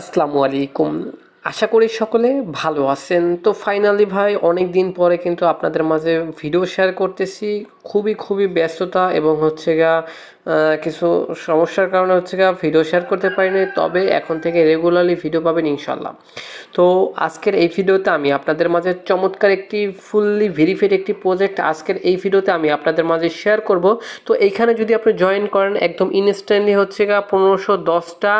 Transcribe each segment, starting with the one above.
আসসালামু আলাইকুম। আশা করি সকলে ভালো আছেন। তো ফাইনালি ভাই অনেক দিন পরে কিন্তু আপনাদের মাঝে ভিডিও শেয়ার করতেছি। খুবই খুবই ব্যস্ততা এবং হচ্ছে গা কিছু সমস্যার কারণে হচ্ছে গা ভিডিও শেয়ার করতে পারিনি। তবে এখন থেকে রেগুলারলি ভিডিও পাবেন ইনশাল্লাহ তো আজকের এই ভিডিওতে আমি আপনাদের মাঝে চমৎকার একটি ফুললি ভেরিফাইড একটি প্রজেক্ট আজকের এই ভিডিওতে আমি আপনাদের মাঝে শেয়ার করব। তো এইখানে যদি আপনি জয়েন করেন, একদম ইনস্ট্যান্টলি হচ্ছে গা পনেরোশো দশটা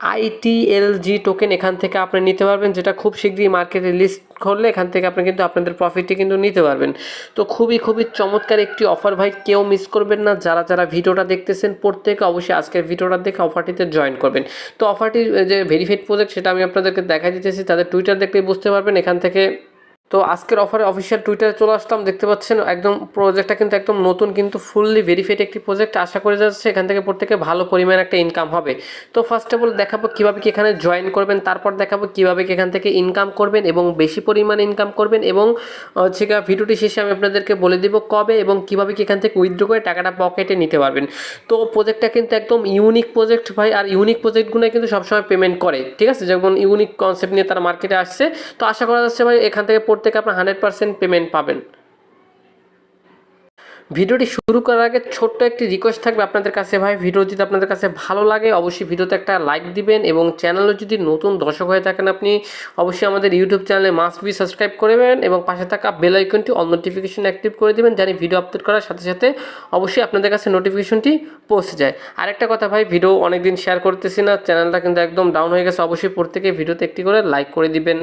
আইটিএলজি টোকেন এখান থেকে আপনি নিতে পারবেন, যেটা খুব শীঘ্রই মার্কেটে লিস্ট করলে এখান থেকে আপনি কিন্তু আপনাদের প্রফিটটি কিন্তু নিতে পারবেন। তো খুবই খুবই চমৎকার একটি অফার ভাই, কেউ মিস করবেন না। যারা যারা ভিডিওটা দেখতেছেন, প্রত্যেকে অবশ্যই আজকের ভিডিওটা দেখে অফারটিতে জয়েন করবেন। তো অফারটির যে ভেরিফাইড প্রজেক্ট সেটা আমি আপনাদেরকে দেখা দিতেছি। তাদের টুইটার দেখলেই বুঝতে পারবেন, এখান থেকে তো আজকের অফারে অফিসিয়াল টুইটারে চলে আসলাম। দেখতে পাচ্ছেন, একদম প্রজেক্টটা কিন্তু একদম নতুন, কিন্তু ফুললি ভেরিফাইড একটি প্রজেক্ট আশা করে যাচ্ছে এখান থেকে প্রত্যেকে ভালো পরিমাণ একটা ইনকাম হবে। তো ফার্স্ট অফ অল দেখাবো কীভাবে কি এখানে জয়েন করবেন, তারপর দেখাবো কীভাবে কি এখান থেকে ইনকাম করবেন এবং বেশি পরিমাণে ইনকাম করবেন এবং হচ্ছে ভিডিওটি শেষে আমি আপনাদেরকে বলে দিব কবে এবং কীভাবে কি এখান থেকে উইথড্র করে টাকাটা পকেটে নিতে পারবেন। তো প্রজেক্টটা কিন্তু একদম ইউনিক প্রজেক্ট ভাই, আর ইউনিক প্রজেক্টগুলো কিন্তু সবসময় পেমেন্ট করে, ঠিক আছে? যেমন ইউনিক কনসেপ্ট নিয়ে তারা মার্কেটে আসছে। তো আশা করা যাচ্ছে ভাই, এখান থেকে প্রত্যেকে আপনার হান্ড্রেড পার্সেন্ট পেমেন্ট পাবেন। ভিডিওটি শুরু করার আগে ছোট্ট একটি রিকোয়েস্ট থাকবে আপনাদের কাছে। ভাই, ভিডিও যদি আপনাদের কাছে ভালো লাগে, অবশ্যই ভিডিওতে একটা লাইক দিবেন এবং চ্যানেলে যদি নতুন দর্শক হয়ে থাকেন আপনি, অবশ্যই আমাদের ইউটিউব চ্যানেলে মাস্ট বি সাবস্ক্রাইব করবেন এবং পাশে থাকা বেল আইকনটি অল নোটিফিকেশন অ্যাক্টিভ করে দিবেন জানি ভিডিও আপলোড করার সাথে সাথে অবশ্যই আপনাদের কাছে নোটিফিকেশনটি পৌঁছে যায়। আরেকটা কথা ভাই, ভিডিও অনেকদিন শেয়ার করতেছি না চ্যানেলটা কিন্তু একদম ডাউন হয়ে গেছে। অবশ্যই প্রত্যেকে ভিডিওতে একটি করে লাইক করে দিবেন।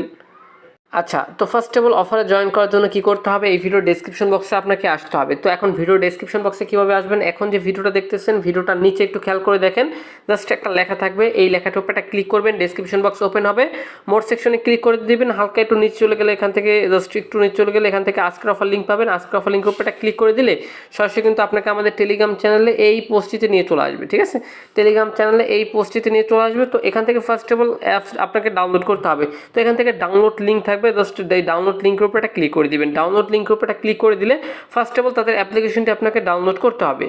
আচ্ছা তো ফার্স্ট অফ অল অফারে জয়েন করার জন্য কি করতে হবে? এই ভিডিও ডেসক্রিপশন বক্সে আপনাকে আসতে হবে। তো এখন ভিডিও ডেসক্রিপশন বক্সে কীভাবে আসবেন? এখন যে ভিডিওটা দেখতেছেন ভিডিওটার নিচে একটু খেয়াল করে দেখেন। জাস্ট একটা লেখা থাকবে। এই লেখাটার উপর একটা ক্লিক করবেন ডেসক্রিপশন বক্স ওপেন হবে। মোর সেকশনে ক্লিক করে দিবেন, হালকা একটু নিচে চলে গেলে এখান থেকে জাস্ট একটু নিচে চলে গেলে এখান থেকে আজকের অফার লিঙ্ক পাবেন। আজকের অফার লিঙ্কের উপর একটা ক্লিক করে দিলে সরাসরি কিন্তু আপনাকে আমাদের টেলিগ্রাম চ্যানেলে এই পোস্টটিতে নিয়ে চলে আসবে, ঠিক আছে? টেলিগ্রাম চ্যানেলে এই পোস্টটিতে নিয়ে চলে আসবে। তো এখান থেকে ফার্স্ট অফ অল অ্যাপস আপনাকে ডাউনলোড করতে হবে। তো এখান থেকে ডাউনলোড লিঙ্ক থাকবে জাস্ট এই ডাউনলোড লিঙ্কের উপর একটা ক্লিক করে দিবেন। ডাউনলোড লিঙ্কের উপর একটা ক্লিক করে দিলে ফার্স্ট অফ অল তাদের অ্যাপ্লিকেশনটি আপনাকে ডাউনলোড করতে হবে।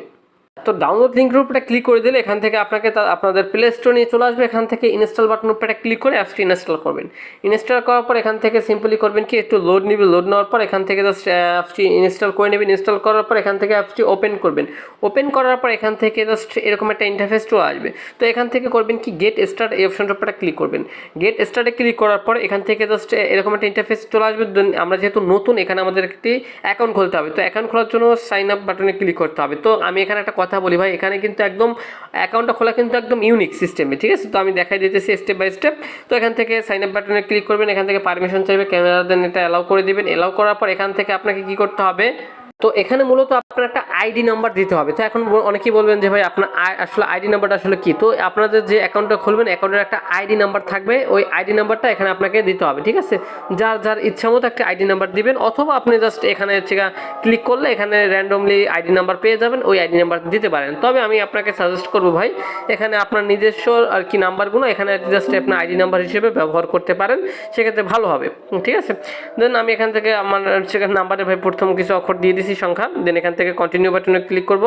তো ডাউনলোড লিঙ্কের উপরে ক্লিক করে দিলে এখান থেকে আপনাকে আপনাদের প্লে স্টোর নিয়ে চলে আসবে। এখান থেকে ইনস্টল বাটন উপরে ক্লিক করে অ্যাপসটি ইনস্টল করবেন। ইনস্টল করার পর এখান থেকে সিম্পলি করবেন কি, একটু লোড নিবে। লোড নেওয়ার পর এখান থেকে জাস্ট অ্যাপসটি ইনস্টল করে নেবেন। ইনস্টল করার পর এখান থেকে অ্যাপসটি ওপেন করবেন। ওপেন করার পর এখান থেকে জাস্ট এরকম একটা ইন্টারফেস চলে আসবে। তো এখান থেকে করবেন কি গেট স্টার্ট এই অপশনটার উপরে ক্লিক করবেন। গেট স্টার্টে ক্লিক করার পর এখান থেকে জাস্ট এরকম একটা ইন্টারফেস চলে আসবে। আমরা যেহেতু নতুন, এখানে আমাদের একটি অ্যাকাউন্ট খুলতে হবে। তো অ্যাকাউন্ট খোলার জন্য সাইন আপ বাটনে ক্লিক করতে হবে। তো আমি এখানে একটা বলি। ভাই, এখানে কিন্তু একদম অ্যাকাউন্টটা খোলা কিন্তু একদম ইউনিক সিস্টেমে ঠিক আছে? তো আমি দেখাই দিতেছি স্টেপ বাই স্টেপ তো এখান থেকে সাইন আপ বাটনে ক্লিক করবেন, এখান থেকে পারমিশন চাইবে ক্যামেরা দেন, এটা অ্যালাউ করে দেবেন। অ্যালাউ করার পর এখান থেকে আপনাকে কী করতে হবে? তো এখানে মূলত আপনার একটা আইডি নাম্বার দিতে হবে। তো এখন অনেকেই বলবেন যে ভাই আপনার আসলে আইডি নাম্বারটা আসলে কি? তো আপনাদের যে অ্যাকাউন্টটা খুলবেন অ্যাকাউন্টের একটা আইডি নাম্বার থাকবে। ওই আইডি নাম্বারটা এখানে আপনাকে দিতে হবে, ঠিক আছে? যার যার ইচ্ছা মতো একটা আইডি নাম্বার দিবেন, অথবা আপনি জাস্ট এখানে হচ্ছে ক্লিক করলে এখানে র্যান্ডমলি আইডি নাম্বার পেয়ে যাবেন, ওই আইডি নাম্বার দিতে পারেন। তবে আমি আপনাকে সাজেস্ট করব ভাই, এখানে আপনার নিজস্ব আর কি নাম্বারগুলো এখানে জাস্ট আপনার আইডি নাম্বার হিসেবে ব্যবহার করতে পারেন, সেক্ষেত্রে ভালো হবে, ঠিক আছে? দেন আমি এখান থেকে আমার সেখানে নাম্বারে ভাই প্রথম কিছু অক্ষর দিয়ে দিছি। সংখ্যা দেন এখান থেকে কন্টিনিউ বাটনে ক্লিক করব।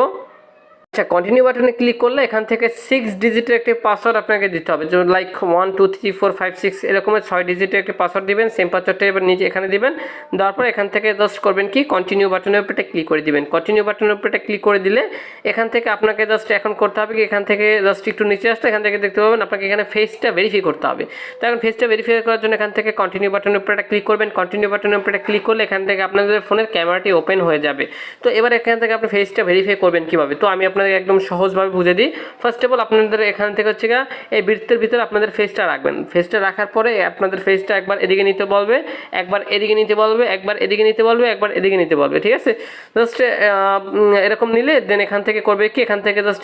আচ্ছা কন্টিনিউ বাটনে ক্লিক করলে এখান থেকে সিক্স ডিজিটের একটি পাসওয়ার্ড আপনাকে দিতে হবে। যেমন like one two three four five six এরকমের ছয় ডিজিটের একটি পাসওয়ার্ড দিবেন সেম পাসওয়ার্ডটা এবার নিজে এখানে দিবেন। দেওয়ার পর এখান থেকে জাস্ট করবেন কি? কন্টিনিউ বাটনের উপরে ক্লিক করে দিবেন। কন্টিনিউ বাটনের উপরে ক্লিক করে দিলে এখান থেকে আপনাকে জাস্ট এখন করতে হবে কি? এখান থেকে জাস্ট একটু নিচে আসতে এখান থেকে দেখতে পাবেন আপনাকে এখানে ফেসটা ভেরিফাই করতে হবে। তো এখন ফেসটা ভেরিফাই করার জন্য এখান থেকে কন্টিনিউ বাটনের উপরে ক্লিক করবেন। কন্টিনিউ বাটনের উপরে ক্লিক করলে এখান থেকে আপনাদের ফোনের ক্যামেরাটি ওপেন হয়ে যাবে। তো এবার এখান থেকে আপনি ফেসটা ভেরিফাই করবেন কীভাবে? তো আমি আপনাদের একদম সহজভাবে বুঝে দিই। ফার্স্ট অফ অল আপনাদের এখান থেকে হচ্ছে গিয়ে এই বৃত্তের ভিতরে আপনাদের ফেসটা রাখবেন। ফেসটা রাখার পরে আপনাদের ফেসটা একবার এদিকে নিতে বলবে, একবার এদিকে নিতে বলবে, একবার এদিকে নিতে বলবে, একবার এদিকে নিতে বলবে, ঠিক আছে? জাস্ট এরকম নিলে দেন এখান থেকে করবে কি? এখান থেকে জাস্ট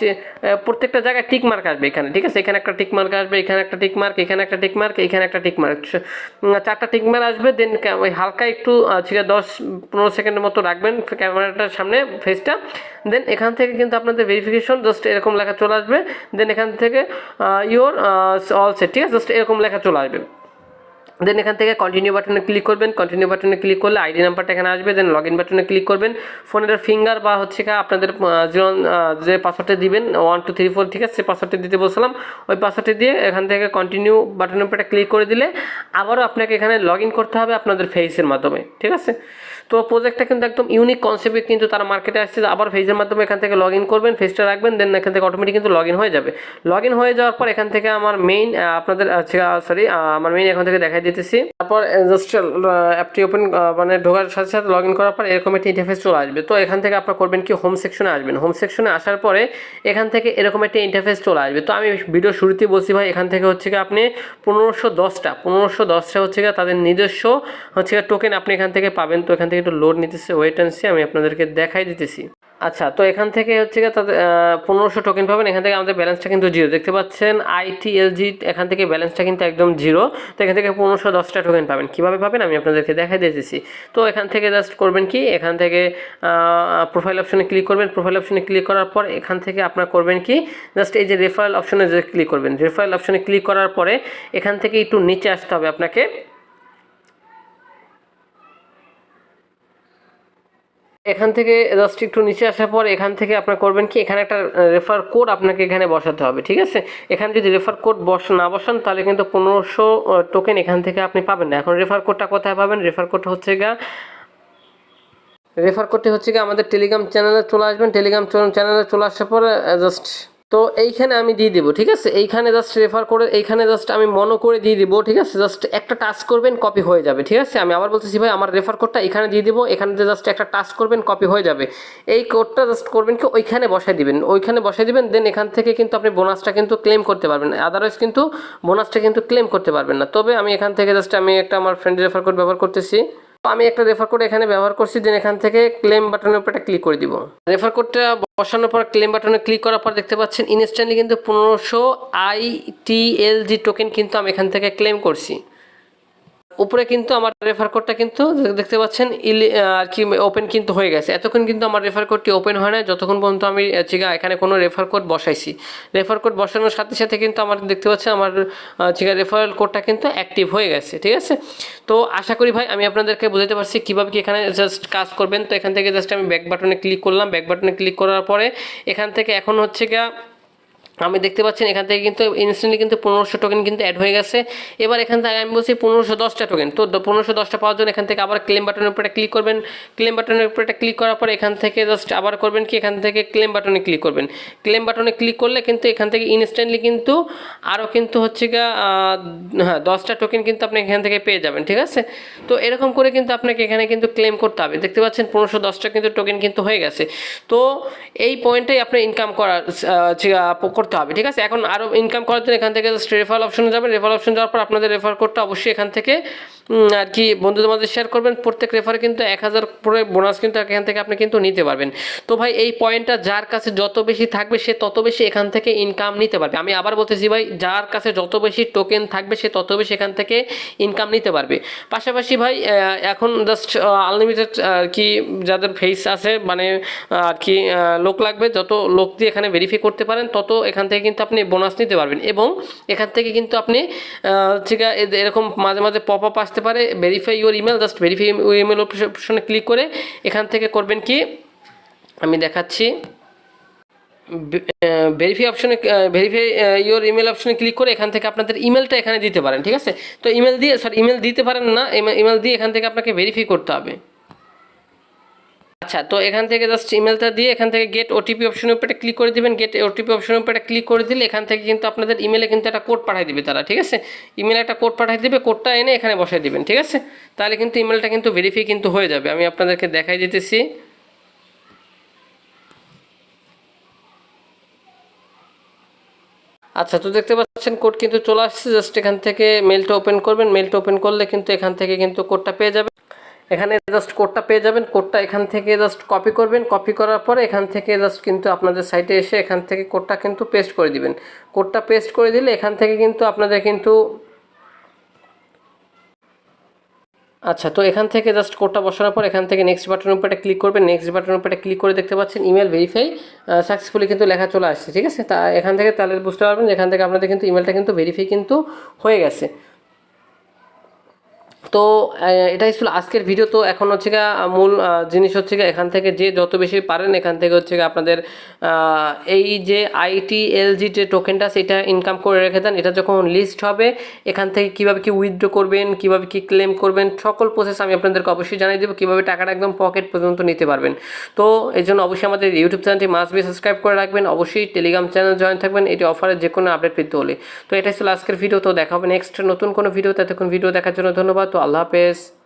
প্রত্যেকটা জায়গায় টিক মার্ক আসবে এখানে, ঠিক আছে? এখানে একটা টিক মার্ক আসবে, এখানে একটা টিক মার্ক এখানে একটা টিক মার্ক এখানে একটা টিক মার্ক চারটা টিক মার্ক আসবে দেন ওই হালকা একটু ঠিক দশ, পনেরো সেকেন্ডের মতো রাখবেন ক্যামেরাটার সামনে ফেসটা দেন এখান থেকে কিন্তু আপনাদের ভেরিফিকেশন জাস্ট এরকম লেখা চলে আসবে। দেন এখান থেকে ইওর অল সেট ঠিক আছে? জাস্ট এরকম লেখা চলে আসবে। দেন এখান থেকে কন্টিনিউ বাটনে ক্লিক করবেন। কন্টিনিউ বাটনে ক্লিক করলে আইডি নাম্বারটা এখানে আসবে। দেন লগ ইন বাটনে ক্লিক করবেন। ফোনের ফিঙ্গার বা হচ্ছে আপনাদের যে পাসওয়ার্ডটা দিবেন ওয়ান টু থ্রি ফোর ঠিক আছে? সে পাসওয়ার্ডটা দিতে বলছিলাম। ওই পাসওয়ার্ডটা দিয়ে এখান থেকে কন্টিনিউ বাটনের উপরে ক্লিক করে দিলে আবারও আপনাকে এখানে লগ ইন করতে হবে আপনাদের ফেসের মাধ্যমে, ঠিক আছে? তো প্রজেক্টটা কিন্তু একদম ইউনিক কনসেপ্টে কিন্তু তারা মার্কেটে আসছে, আবার ফেজের মাধ্যমে এখান থেকে লগ ইন করবেন ফেজটা রাখবেন দেন এখান থেকে অটোমেটিক কিন্তু লগ ইন হয়ে যাবে। লগ ইন হয়ে যাওয়ার পর এখান থেকে আমার মেইন আপনাদের সরি আমার মেইন এখান থেকে দেখাই দিতেছি। তারপর জাস্ট অ্যাপটি ওপেন মানে ঢোকার সাথে সাথে লগ ইন করার পর এরকম একটি ইন্টারফেস চলে আসবে। তো এখান থেকে আপনার করবেন কি হোম সেকশনে আসবেন। হোম সেকশনে আসার পরে এখান থেকে এরকম একটা ইন্টারফেস চলে আসবে। তো আমি ভিডিও শুরুতেই বলছি ভাই, এখান থেকে হচ্ছে গিয়ে আপনি পনেরোশো দশটা পনেরোশো দশটা হচ্ছে গিয়ে তাদের নিজস্ব হচ্ছে টোকেন আপনি এখান থেকে পাবেন। তো এখান থেকে একটু লোড নিতেছে ওয়েট অ্যান্ড আমি আপনাদেরকে দেখাই দিতেছি। আচ্ছা তো এখান থেকে হচ্ছে গিয়ে তাদের পনেরোশো টোকেন পাবেন। এখান থেকে আমাদের ব্যালেন্সটা কিন্তু জিরো দেখতে পাচ্ছেন আইটিএলজি এখান থেকে ব্যালেন্সটা কিন্তু একদম জিরো তো এখান থেকে পনেরোশো দশটা টোকেন পাবেন। কীভাবে পাবেন আমি আপনাদেরকে দেখাই দিতেছি। তো এখান থেকে জাস্ট করবেন কি? এখান থেকে প্রোফাইল অপশনে ক্লিক করবেন। প্রোফাইল অপশনে ক্লিক করার পর এখান থেকে আপনার করবেন কি? জাস্ট এই যে রেফারেল অপশনে যে ক্লিক করবেন। রেফারেল অপশনে ক্লিক করার পরে এখান থেকে একটু নিচে আসতে হবে আপনাকে। এখান থেকে জাস্ট একটু নিচে আসার পর এখান থেকে আপনার করবেন কি, এখানে একটা রেফার কোড আপনাকে এখানে বসাতে হবে, ঠিক আছে? এখানে যদি রেফার কোড বস, না বসান, তাহলে কিন্তু পনেরোশো টোকেন এখান থেকে আপনি পাবেন না। এখন রেফার কোডটা কোথায় পাবেন? রেফার কোড হচ্ছে গা রেফার কোডটি হচ্ছে গিয়ে আমাদের টেলিগ্রাম চ্যানেলে চলে আসবেন। টেলিগ্রাম চ্যানেলে চলে আসার পর জাস্ট তো এইখানে আমি দিয়ে দিব, ঠিক আছে? এইখানে জাস্ট রেফার করে, এইখানে জাস্ট আমি মনো করে দিয়ে দিব, ঠিক আছে? জাস্ট একটা টাচ করবেন কপি হয়ে যাবে, ঠিক আছে? আমি আবার বলতেছি, ভাই, আমার রেফার কোডটা এখানে দিয়ে দিব, এখানে জাস্ট একটা টাচ করবেন কপি হয়ে যাবে। এই কোডটা জাস্ট করবেন কি, ওইখানে বসাই দিবেন, ওইখানে বসাই দিবেন দেন এখান থেকে কিন্তু আপনি বোনাসটা কিন্তু ক্লেম করতে পারবেন। আদারওয়াইজ কিন্তু বোনাসটা কিন্তু ক্লেম করতে পারবেন না। তবে আমি এখান থেকে জাস্ট আমি একটা আমার ফ্রেন্ড রেফার কোড ব্যবহার করতেছি। আমি একটা রেফার কোড এখানে ব্যবহার করছি দেন এখান থেকে ক্লেম বাটনের উপর একটা ক্লিক করে দিব। রেফার কোডটা বসানোর পর ক্লেম বাটনে ক্লিক করার পর দেখতে পাচ্ছেন ইনস্ট্যান্টলি কিন্তু পনেরোশো আইটিএলজি টোকেন কিন্তু আমি এখান থেকে ক্লেম করছি। উপরে কিন্তু আমার রেফার কোডটা কিন্তু দেখতে পাচ্ছেন, ইলি আর কি ওপেন কিন্তু হয়ে গেছে। এতক্ষণ কিন্তু আমার রেফার কোডটি ওপেন হয় না যতক্ষণ পর্যন্ত আমি চিগা এখানে কোনো রেফার কোড বসাইছি। রেফার কোড বসানোর সাথে সাথে কিন্তু আমার দেখতে পাচ্ছেন আমার চিগা রেফারেল কোডটা কিন্তু অ্যাক্টিভ হয়ে গেছে, ঠিক আছে? তো আশা করি ভাই, আমি আপনাদেরকে বুঝাতে পারছি কীভাবে কি এখানে জাস্ট কাজ করবেন। তো এখান থেকে জাস্ট আমি ব্যাক বাটনে ক্লিক করলাম। ব্যাক বাটনে ক্লিক করার পরে এখান থেকে এখন হচ্ছে গিয়া আমি দেখতে পাচ্ছেন এখান থেকে কিন্তু ইনস্ট্যান্টলি কিন্তু পনেরোশো টোকেন কিন্তু অ্যাড হয়ে গেছে। এবার এখান থেকে আমি বলছি পনেরোশো দশটা টোকেন তো পনেরোশো দশটা পাওয়ার জন্য এখান থেকে আবার ক্লেম বাটনের উপরে ক্লিক করবেন। ক্লেম বাটনের উপরে ক্লিক করার পর এখান থেকে জাস্ট আবার করবেন কি? এখান থেকে ক্লেম বাটনে ক্লিক করবেন। ক্লেম বাটনে ক্লিক করলে কিন্তু এখান থেকে ইনস্ট্যান্টলি কিন্তু আরও কিন্তু হচ্ছে গা হ্যাঁ দশটা টোকেন কিন্তু আপনি এখান থেকে পেয়ে যাবেন, ঠিক আছে? তো এরকম করে কিন্তু আপনাকে এখানে কিন্তু ক্লেম করতে হবে। দেখতে পাচ্ছেন পনেরোশো দশটা কিন্তু টোকেন কিন্তু হয়ে গেছে। তো এই পয়েন্টটাই আপনার ইনকাম করার করতে হবে, ঠিক আছে? এখন আরও ইনকাম করার জন্য এখান থেকে জাস্ট রেফার অপশনে যাবেন। রেফার অপশন যাওয়ার পর আপনাদের রেফার কোডটা অবশ্যই এখান থেকে আর কি বন্ধুদের মধ্যে শেয়ার করবেন। প্রত্যেক রেফারে কিন্তু এক হাজার করে বোনাস কিন্তু এখান থেকে আপনি কিন্তু নিতে পারবেন। তো ভাই, এই পয়েন্টটা যার কাছে যত বেশি থাকবে, সে তত বেশি এখান থেকে ইনকাম নিতে পারবে। আমি আবার বলতেছি ভাই, যার কাছে যত বেশি টোকেন থাকবে, সে তত বেশি এখান থেকে ইনকাম নিতে পারবে। পাশাপাশি ভাই এখন জাস্ট আনলিমিটেড আর কি যাদের ফেস আছে মানে আর কি লোক লাগবে, যত লোক দিয়ে এখানে ভেরিফাই করতে পারেন, তত এখান থেকে কিন্তু আপনি বোনাস নিতে পারবেন। এবং এখান থেকে কিন্তু আপনি ঠিক এরকম মাঝে মাঝে পপ আপ আসতে পারে verify your email just verify your email অপশনে ক্লিক করে এখান থেকে করবেন কি? আমি দেখাচ্ছি। ভেরিফাই অপশনে ভেরিফাই ইউর ইমেল অপশনে ক্লিক করে এখান থেকে আপনাদের ইমেলটা এখানে দিতে পারেন, ঠিক আছে? তো ইমেল দিয়ে সরি ইমেল দিতে পারেন না ইমেল দিয়ে এখান থেকে আপনাকে ভেরিফাই করতে হবে। আচ্ছা তো এখান থেকে জাস্ট ইমেলটা দিয়ে এখান থেকে গেট ওটিপি অপশনের উপরে ক্লিক করে দিবেন। গেট ওটিপি অপশনের উপরে ক্লিক করে দিলে এখান থেকে কিন্তু আপনাদের ইমেলে কিন্তু একটা কোড পাঠিয়ে দিবে তারা, ঠিক আছে? ইমেলে একটা কোড পাঠিয়ে দিবে কোডটা এনে এখানে বসাই দিবেন, ঠিক আছে? তাহলে কিন্তু ইমেলটা কিন্তু ভেরিফাই কিন্তু হয়ে যাবে। আমি আপনাদেরকে দেখাই দিতেছি। আচ্ছা তো দেখতে পাচ্ছেন কোড কিন্তু চলে আসছে। জাস্ট এখান থেকে মেলটা ওপেন করবেন। মেলটা ওপেন করলে কিন্তু এখান থেকে কিন্তু কোডটা পেয়ে যাবেন। এখানে জাস্ট কোডটা পেয়ে যাবেন। কোডটা এখান থেকে জাস্ট কপি করবেন। কপি করার পরে এখান থেকে জাস্ট কিন্তু আপনাদের সাইটে এসে এখান থেকে কোডটা কিন্তু পেস্ট করে দিবেন। কোডটা পেস্ট করে দিলে এখান থেকে কিন্তু আপনাদের কিন্তু আচ্ছা তো এখান থেকে জাস্ট কোডটা বসানোর পর এখান থেকে নেক্সট বাটনের উপরে ক্লিক করবেন। নেক্সট বাটনের উপরে ক্লিক করে দেখতে পাচ্ছেন ইমেল ভেরিফাই সাকসেসফুলি কিন্তু লেখা চলে আসছে, ঠিক আছে? তা এখান থেকে তাহলে বুঝতে পারবেন এখান থেকে আপনাদের কিন্তু ইমেলটা কিন্তু ভেরিফাই কিন্তু হয়ে গেছে। তো এটাই ছিল আজকের ভিডিও তো এখন হচ্ছে গিয়ে মূল জিনিস হচ্ছে গিয়ে এখান থেকে যে যত বেশি পারেন, এখান থেকে হচ্ছে গিয়ে আপনাদের এই যে আইটি এলজি যে টোকেনটা সেটা ইনকাম করে রেখে দেন। এটা যখন লিস্ট হবে, এখান থেকে কীভাবে কি উইথড্র করবেন, কীভাবে কি ক্লেম করবেন, সকল প্রসেস আমি আপনাদেরকে অবশ্যই জানিয়ে দেবো। কীভাবে টাকাটা একদম পকেট পর্যন্ত নিতে পারবেন। তো, এই জন্য অবশ্যই আমাদের ইউটিউব চ্যানেলটি মাস্ট বি সাবস্ক্রাইব করে রাখবেন। অবশ্যই টেলিগ্রাম চ্যানেল জয়েন থাকবেন। এটি অফারের যে কোনো আপডেট পেতে হলে। তো, এটাই ছিল আজকের ভিডিও তো, দেখা হবে নেক্সট নতুন কোনো ভিডিও ততক্ষণ ভিডিও দেখার জন্য ধন্যবাদ। আল্লাহ হাফেজ।